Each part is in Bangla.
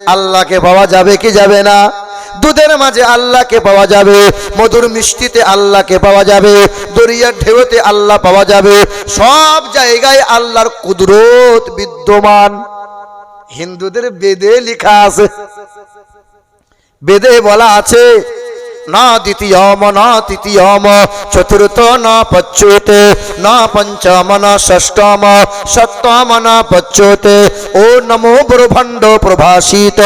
আল্লাহকে পাওয়া যাবে কি যাবে না? দুধের মাঝে আল্লাহকে পাওয়া যাবে, মধুর মিষ্টিতে আল্লাহকে পাওয়া যাবে, দরিয়ার ঢেউতে আল্লাহ পাওয়া যাবে, সব জায়গায় আল্লাহর কুদরত বিদ্যমান। হিন্দুদের বেদে লেখা আছে, বেদে বলা আছে, না দ্বিতীয়ম, না তৃতীয়ম, চতুর্থ, না পচ্যুতে না পঞ্চম, না ষষ্ঠম, সপ্তম, না পচ্যুতে ও নমো ব্রহ্মাণ্ড প্রভাসিত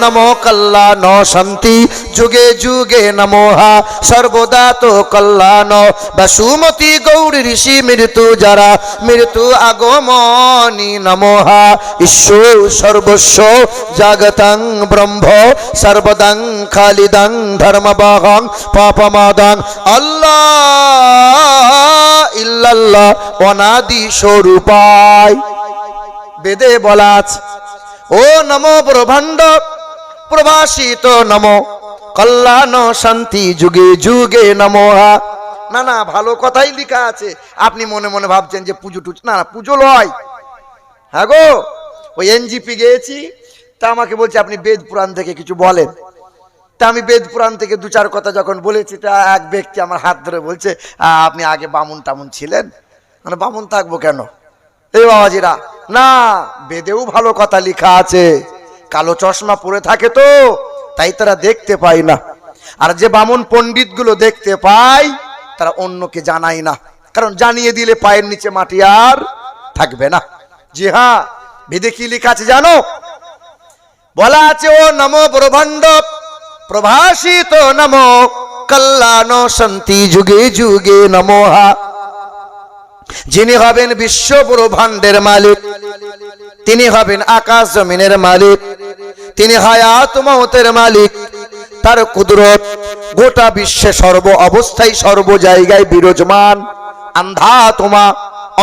নমো কল্যাণ শান্তি। যুগে যুগে নমোহা। সর্বদা তো কল্যাণ। বসুমতি গৌরী ঋষি মৃত্যু যারা। মৃত্যু আগমনি নমোহা। ঈশ্বর সর্বস্ব জাগতং ব্রহ্ম। সর্বদং খালিদং ধর্মবাহং পাপমাদং আল্লাহ, ইল্লাল্লাহ, অনাদি স্বরূপায়। বেদে বলা আছে ও নমো ব্রহ্মাণ্ড প্রভাসিত নমো। কল্যাণ শান্তি যুগে যুগে নমোহা না না, ভালো কথাই লেখা আছে। আপনি মনে মনে ভাবছেন যে পুজো টুজো না না, পুজো লয়। হ্যাঁ গো, ওই এনজিপি গিয়েছি। তা আমাকে বলছে, আপনি বেদ পুরাণ থেকে কিছু বলেন। তা আমি বেদ পুরাণ থেকে দু চার কথা যখন বলেছি, তা এক ব্যক্তি আমার হাত ধরে বলছে আপনি আগে বামুন টামুন ছিলেন মানে বামুন থাকব কেন? এই বাবাজিরা না, বেদেও ভালো কথা লেখা আছে। কালো চশমা পরে থাকে তো, তাই তারা দেখতে পায় না। আর যে বামন পণ্ডিতগুলো দেখতে পায়, তারা অন্যকে জানায় না। কারণ জানিয়ে দিলে পায়ের নিচে মাটি আর থাকবে না। জি হ্যাঁ বেদে কি লেখা আছে জানো? বলা আছে, ও নমো ব্রহ্মাণ্ড প্রভাসিত নমো কল্যাণ শান্তি যুগে যুগে নমোহা। যিনি হবেন বিশ্ব ব্রহ্মাণ্ডের মালিক, তিনি হবেন আকাশ জমিনের মালিক, তিনি হায়াত মৌতের মালিক। তার কুদরত গোটা বিশ্বে সর্ব অবস্থায়, সর্ব জায়গায় বিরাজমান আন্ধা তোমা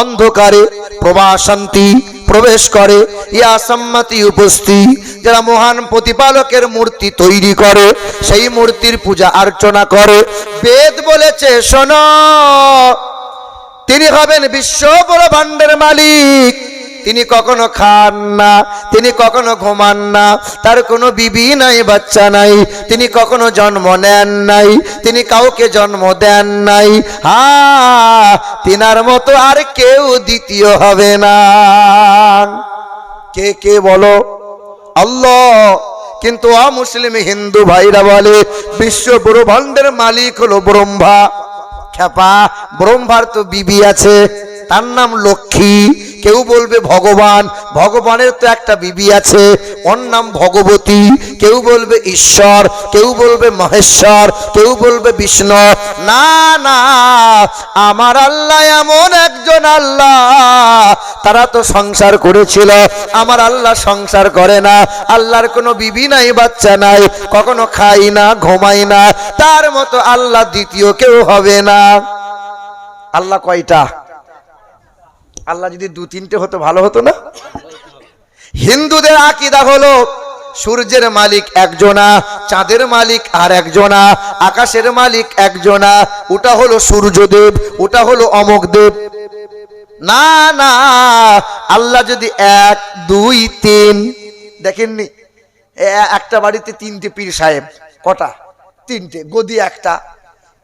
অন্ধকারে প্রভা শান্তি প্রবেশ করে। ইয়া সম্মতি উপস্থিত, যারা মহান প্রতিপালকের মূর্তি তৈরি করে, সেই মূর্তির পূজা অর্চনা করে। বেদ বলেছে, শোনো তিনি হবেন বিশ্ব ব্রহ্মাণ্ডের মালিক। তিনি কখনো খান না, তিনি কখনো ঘুমান না, তার কোনো বিবি নাই, বাচ্চা নাই, তিনি কখনো জন্ম নেন নাই, তিনি কাউকে জন্ম দেন নাই। হা, তিনার মতো আর কেউ দ্বিতীয় হবে না। কে কে বলো? আল্লাহ। কিন্তু অমুসলিম হিন্দু ভাইরা বলে, বিশ্ব ব্রহ্মাণ্ডের মালিক হলো ব্রহ্মা। খেপা ব্রহ্মার তো বিবি আছে তার নাম লক্ষ্মী। কেউ বলবে ভগবান, ভগবানের তো একটা বিবি আছে, ওর নাম ভগবতী। কেউ বলবে ঈশ্বর, কেউ বলবে মহেশ্বর, কেউ বলবে বিষ্ণু। না না, আমার আল্লাহ এমন একজন আল্লাহ। তারা তো সংসার করেছিল, আমার আল্লাহ সংসার করে না। আল্লাহর কোনো বিবি নাই, বাচ্চা নাই, কখনো খাই না, ঘুমাই না। তার মতো আল্লাহ দ্বিতীয় কেউ হবে না। আল্লাহ কয়টা? আল্লাহ যদি দু তিনটে হতো, ভালো হতো না? হিন্দুদের আকিদা হলো, সূর্যের মালিক একজনা, চাঁদের মালিক আর একজনা, আকাশের মালিক একজনা। ওটা হলো সূর্যদেব, ওটা হলো অমক দেব। না না, আল্লাহ যদি এক, দুই, তিন, দেখেননি? একটা বাড়িতে তিনটে পীর সাহেব, কটা? তিনটে, গদি একটা।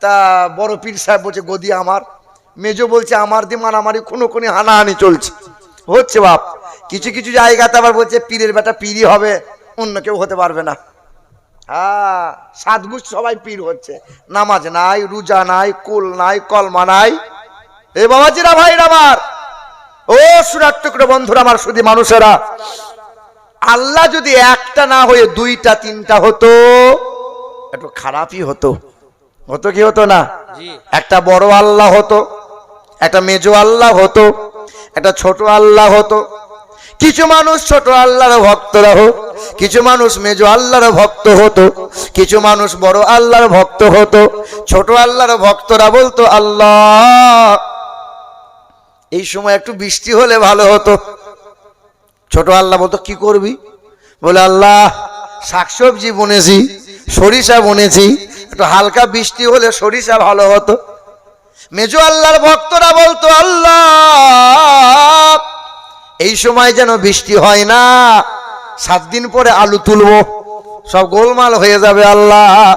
তা বড় পীর সাহেব বলছে, গদি আমার। মেজো বলছে আমার দিয়ে মারামারি কোনো কোনো হানাহানি চলছে। হচ্ছে বাপ। কিছু কিছু জায়গাতে আবার বলছে পীরের বেটা পীরই হবে অন্য কেউ হতে পারবে না। হ্যাঁ সাতগুজ সবাই পীর হচ্ছে। নামাজ নাই রোজা নাই কুল নাই কলমা নাই। এ বাবাজিরা ভাইরা আমার। ও সুরাট টুকরো বন্ধুরা আমার শুধু মানুষেরা আল্লাহ যদি একটা না হয়ে দুইটা তিনটা হতো একটু খারাপই হতো। হতো কি হতো না? একটা বড় আল্লাহ হতো একটা মেজো আল্লাহ হতো, একটা ছোট আল্লাহ হতো। কিছু মানুষ ছোট আল্লাহর ভক্তরা হোক, কিছু মানুষ মেজো আল্লাহর ভক্ত হতো, কিছু মানুষ বড় আল্লাহর ভক্ত হতো। ছোট আল্লাহর ভক্তরা বলতো, আল্লাহ! এই সময় একটু বৃষ্টি হলে ভালো হতো। ছোট আল্লাহ বলতো, কি করবি? বলে, আল্লাহ, শাকসবজি বুনেছি, সরিষা বুনেছি। একটু হালকা বৃষ্টি হলে সরিষা ভালো হতো। মেজো আল্লাহর ভক্তরা বলতো, আল্লাহ, এই সময় যেন বৃষ্টি হয় না, সাত দিন পরে আলু তুলবো, সব গোলমাল হয়ে যাবে আল্লাহ।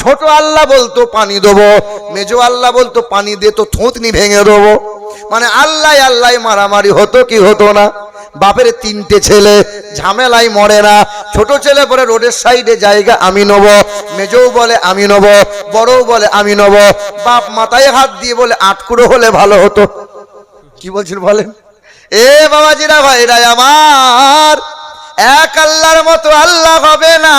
ছোট আল্লাহ বলতো, পানি দেবো। মেজো আল্লাহ বলতো, পানি দিয়ে তো থুতনি ভেঙে দেবো। মানে আল্লাহ আল্লাহ মারামারি হতো কি হতো না? বাপের তিনটে ছেলে ঝামেলাই মরে না। ছোট ছেলে পরে রোডের সাইডে জায়গা আমি নেব, মেজও বলে আমি নেব, বড়ও বলে আমি নেব। বাপ মাথায় হাত দিয়ে বলে আটকুড়ো হলে ভালো হতো। কি বলছেন বলেন? এ বাবাজিরা ভাইরা আমার, এক আল্লাহর মতো আল্লাহ হবে না।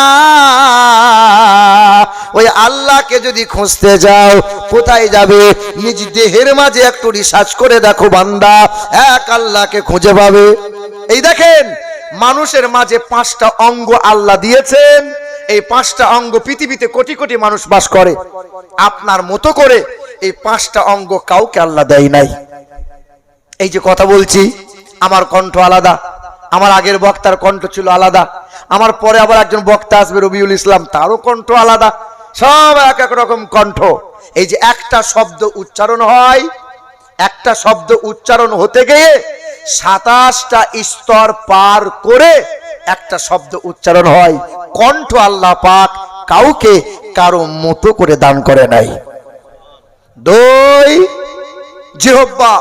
ওই আল্লাহকে যদি খুঁজতে যাও, কোথায় যাবে? নিজ দেহের মাঝে একটু রিসার্চ করে দেখো বান্দা, এক আল্লাহকে খুঁজে পাবে। এই দেখেন, মানুষের মাঝে পাঁচটা অঙ্গ আল্লাহ দিয়েছেন। এই পাঁচটা অঙ্গ পৃথিবীতে কোটি কোটি মানুষ বাস করে। আপনার মতো করে এই পাঁচটা অঙ্গ কাউকে আল্লাহ দেয় নাই। এই যে কথা বলছি, আমার কণ্ঠ আলাদা, আমার আগের বক্তার কণ্ঠ ছিল আলাদা, আমার পরে আবার একজন বক্তা আসবে, রবিউল ইসলাম, তারও কণ্ঠ আলাদা, সব এক এক রকম কণ্ঠ। এই যে একটা শব্দ উচ্চারণ হয়, একটা শব্দ উচ্চারণ হতে গিয়ে সাতাশটা স্তর পার করে একটা শব্দ উচ্চারণ হয়। কণ্ঠ আল্লাহ পাক কাউকে কারও মতো করে দান করে নাই। দই জিহব্বা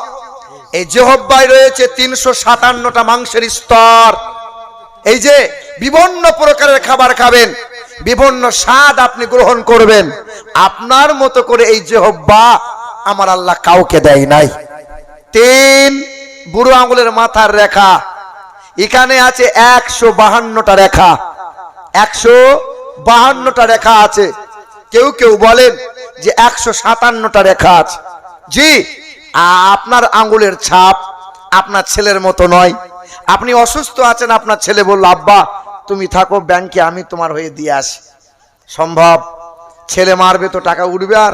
এই জেহব্বায় রয়েছে তিনশো সাতান্নটা মাংসের স্তর। এই যে বিভিন্ন প্রকারের খাবার খাবেন, বিভিন্ন স্বাদ আপনি গ্রহণ করবেন, আপনার মতো করে এই জেহব্বা আমার আল্লাহ কাউকে দেয় নাই। তিন বুড়ো আঙুলের মাথার রেখা। এখানে আছে একশো বাহান্নটা রেখা। একশো বাহান্নটা রেখা আছে। কেউ কেউ বলেন যে একশো সাতান্নটা রেখা আছে। জি, আপনার আঙ্গুলের ছাপ আপনার ছেলের মতো নয়। আপনি অসুস্থ আছেন, আপনার ছেলে বলল, আব্বা, তুমি থাকো, ব্যাংকে আমি তোমার হয়ে দিয়ে আসি। সম্ভব। ছেলে মারবে তো টাকা উঠবে আর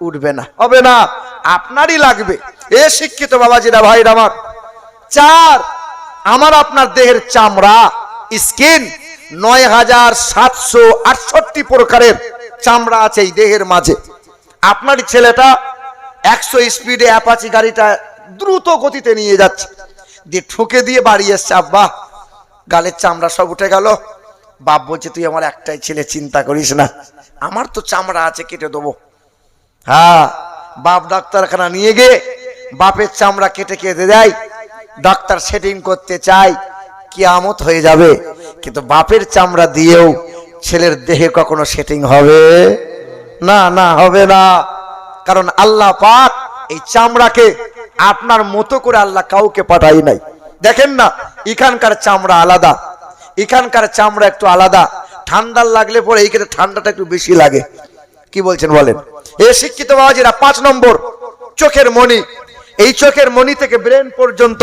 উঠবে না। হবে না। আপনারই লাগবে। এ শিক্ষিত বাবাজিরা, ভাইরা আমার। চার, আমার আপনার দেহের চামড়া, স্কিন, নয় হাজার সাতশো আটষট্টি প্রকারের চামড়া আছে এই দেহের মাঝে। আপনার ছেলেটা একশো স্পিডে অ্যাপাচি গাড়িটা দ্রুত গতিতে নিয়ে যাচ্ছে। দিয়ে ঠুকে দিয়ে বাড়ি এসছে, আব্বা, গালের চামড়া সব উঠে গেল। বাপ বলছে, তুই আমার একটাই ছেলে, চিন্তা করিস না, আমার তো চামড়া আছে, কেটে দেবো। হ্যাঁ বাপ ডাক্তারখানা নিয়ে গিয়ে বাপের চামড়া কেটে কেটে দেয়। ডাক্তার সেটিং করতে চায়, কিয়ামত হয়ে যাবে। কিন্তু বাপের চামড়া দিয়েও ছেলের দেহে কখনো সেটিং হবে? না না, হবে না। কারণ আল্লাহ পাক এই চামড়াকে আপনার মতো করে আল্লাহ কাউকে পাঠাই নাই। দেখেন না, এখানকার চামড়া আলাদা, এখানকার চামড়া একটু আলাদা। ঠান্ডার লাগলে পরে এইখানে ঠান্ডাটা একটু বেশি লাগে। কি বলছেন বলেন? এ শিক্ষিত বাবাজিরা পাঁচ নম্বর, চোখের মণি। এই চোখের মণি থেকে ব্রেন পর্যন্ত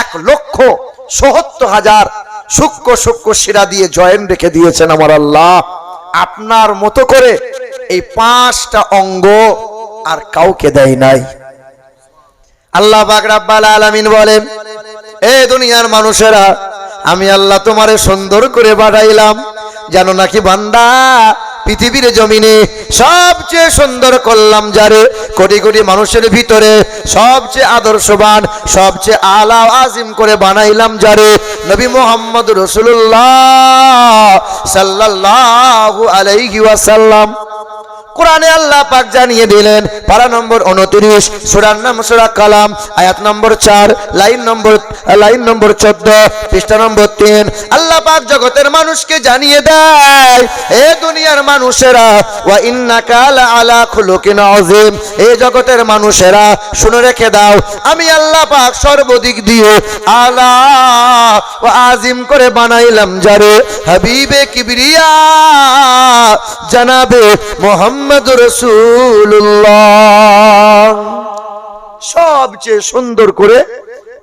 এক লক্ষ সহত্তর হাজার সূক্ষ্ম সূক্ষ্ম শিরা দিয়ে জয়েন রেখে দিয়েছেন আমার আল্লাহ। আপনার মতো করে এই পাঁচটা অঙ্গ আর কাউকে দেয় নাই। আল্লাহ পাক রাব্বাল আলামিন বলেন, এ দুনিয়ার মানুষেরা, আমি আল্লাহ তোমারে সুন্দর করে বাড়াইলাম জানো নাকি বান্দা পৃথিবীর জমিনে সবচেয়ে সুন্দর করলাম যারে, কোটি কোটি মানুষের ভিতরে সবচেয়ে আদর্শবান, সবচেয়ে আলা আজিম করে বানাইলাম যারে নবী মোহাম্মদ রসুল্লাহ সাল্লাহ আলাইহি ওয়াসাল্লাম। কোরআনে আল্লাহ পাক জানিয়ে দিলেন, পারা নম্বর উনত্রিশ, সুরার নাম সুরা কালাম, আয়াত নম্বর চার, লাইন নম্বর লাইন নম্বর চোদ্দ, পৃষ্ঠা নম্বর তিন। আল্লাহ পাক জগতের মানুষকে জানিয়ে দেয়, এ দুনিয়ার মানুষেরা, ওয়া ইন্নাকা লা আলা খুলুকিন আযীম। এ জগতের মানুষেরা, শুনে রেখে দাও, আমি আল্লাহ পাক সর্বদিক দিয়ে আলা ও আজিম করে বানাইলাম, যারে হাবিবে কিবরিয়া, জানাবে মোহাম্মদ রসুল্লাহ সবচেয়ে সুন্দর করে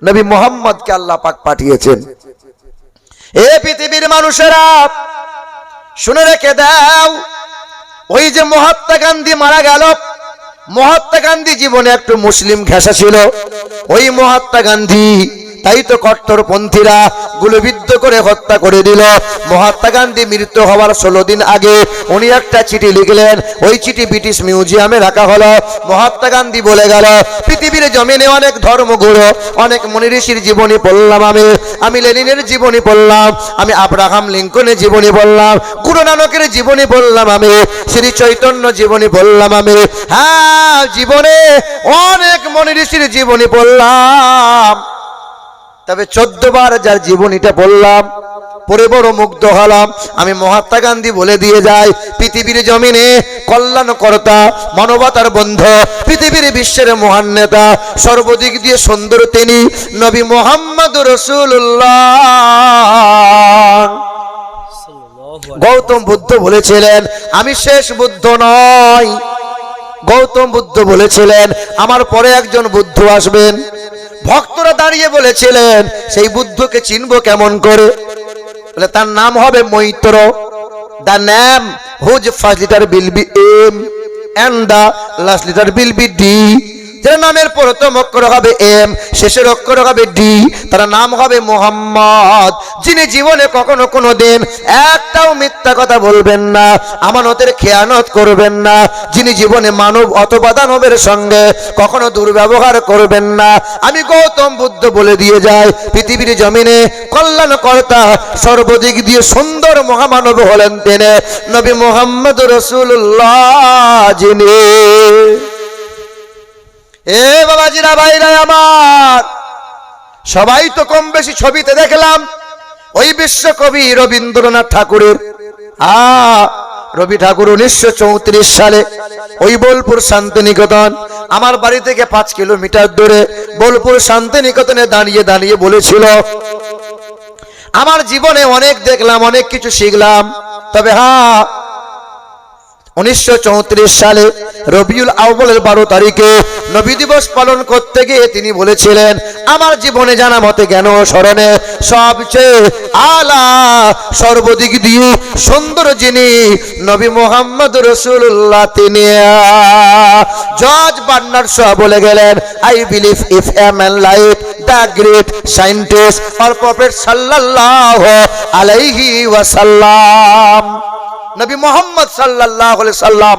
নবী মোহাম্মদকে আল্লাহ পাক পাঠিয়েছেন। এ পৃথিবীর মানুষেরা, শুনে রেখে দাও, ওই যে মহাত্মা গান্ধী মারা গেল, মহাত্মা গান্ধী জীবনে একটু মুসলিম ঘেঁষা ছিল, ওই মহাত্মা গান্ধী তাই তো কট্টরপন্থীরা গুলিবিদ্ধ করে হত্যা করে দিল। মহাত্মা গান্ধী মৃত্যু হওয়ার ষোলো দিন আগে উনি একটা চিঠি লিখলেন। ওই চিঠি ব্রিটিশ মিউজিয়ামে রাখা হলো। মহাত্মা গান্ধী বলে গেল, পৃথিবীর জমিনে অনেক ধর্মগুরু অনেক মনি ঋষির জীবনী পড়লাম আমি। আমি লেনিনের জীবনী পড়লাম, আমি আব্রাহাম লিঙ্কনের জীবনী বললাম গুরু নানকের জীবনী বললাম আমি, শ্রী চৈতন্য জীবনী বললাম আমি। হ্যাঁ জীবনে অনেক মনি ঋষির জীবনী পড়লাম। তবে চোদ্দ বার যার জীবনীটা বললাম, পরে বড় মুগ্ধ হলাম। আমি মহাত্মা গান্ধী বলে দিয়ে যাই, পৃথিবীর জমিনে কল্যাণকর্তা, মানবতার বন্ধ, পৃথিবীর বিশ্বের মহান নেতা, সর্বদিক দিয়ে সুন্দর তিনি, নবী মোহাম্মদ রসুল্লাহ গৌতম বুদ্ধ বলেছিলেন, আমি শেষ বুদ্ধ নয় গৌতম বুদ্ধ বলেছিলেন, আমার পরে একজন বুদ্ধ আসবেন। ভক্তরা দাঁড়িয়ে বলেছিলেন, সেই বুদ্ধকে চিনব কেমন করে? বলে, তার নাম হবে Maitra, the name whose first letter will be M, and the last letter will be D. যার নামের প্রথম অক্ষর হবে এম, শেষের অক্ষর হবে ডি, তার নাম হবে মোহাম্মদ। যিনি জীবনে কখনো কোনো দিন একটাও মিথ্যা কথা বলবেন না, আমানতের খেয়ানত করবেন না। যিনি জীবনে মানব অথবা দানবের সঙ্গে কখনো দুর্ব্যবহার করবেন না। আমি গৌতম বুদ্ধ বলে দিয়ে যাই, পৃথিবীর জমিনে কল্যাণকর্তা, সর্বদিক দিয়ে সুন্দর মহামানব হলেন তিনি, নবী মোহাম্মদ রসুল্লাহ যিনি। এ বাবাজিরা, ভাইরা আমার। সবাই তো কম বেশি ছবিতে দেখলাম, ওই বিশ্বকবি রবীন্দ্রনাথ ঠাকুরের। আ, রবি ঠাকুর উনিশশো চৌত্রিশ সালে ওই বোলপুর শান্তিনিকেতন, আমার বাড়ি থেকে পাঁচ কিলোমিটার দূরে বোলপুর শান্তিনিকেতনে দাঁড়িয়ে দাঁড়িয়ে বলেছিল, আমার জীবনে অনেক দেখলাম, অনেক কিছু শিখলাম, তবে হ্যাঁ উনিশশো চৌত্রিশ সালে রবিউল আউ্বলের বারো তারিখে নবী দিবস পালন করতে গিয়ে তিনি বলেছিলেন, আমার জীবনে জানা মতে জ্ঞান স্মরণে সবচেয়ে আলা, সর্বদিক দিয়ে সুন্দর যিনি নবী মোহাম্মদ রসুল্লাহ তিনি জজ বার্নার শাহ বলে গেলেন I believe if a man like the great scientist or prophet সাল্লাল্লাহু আলাইহি ওয়াসাল্লাম। নবী মোহাম্মদ সাল্লাহ সাল্লাম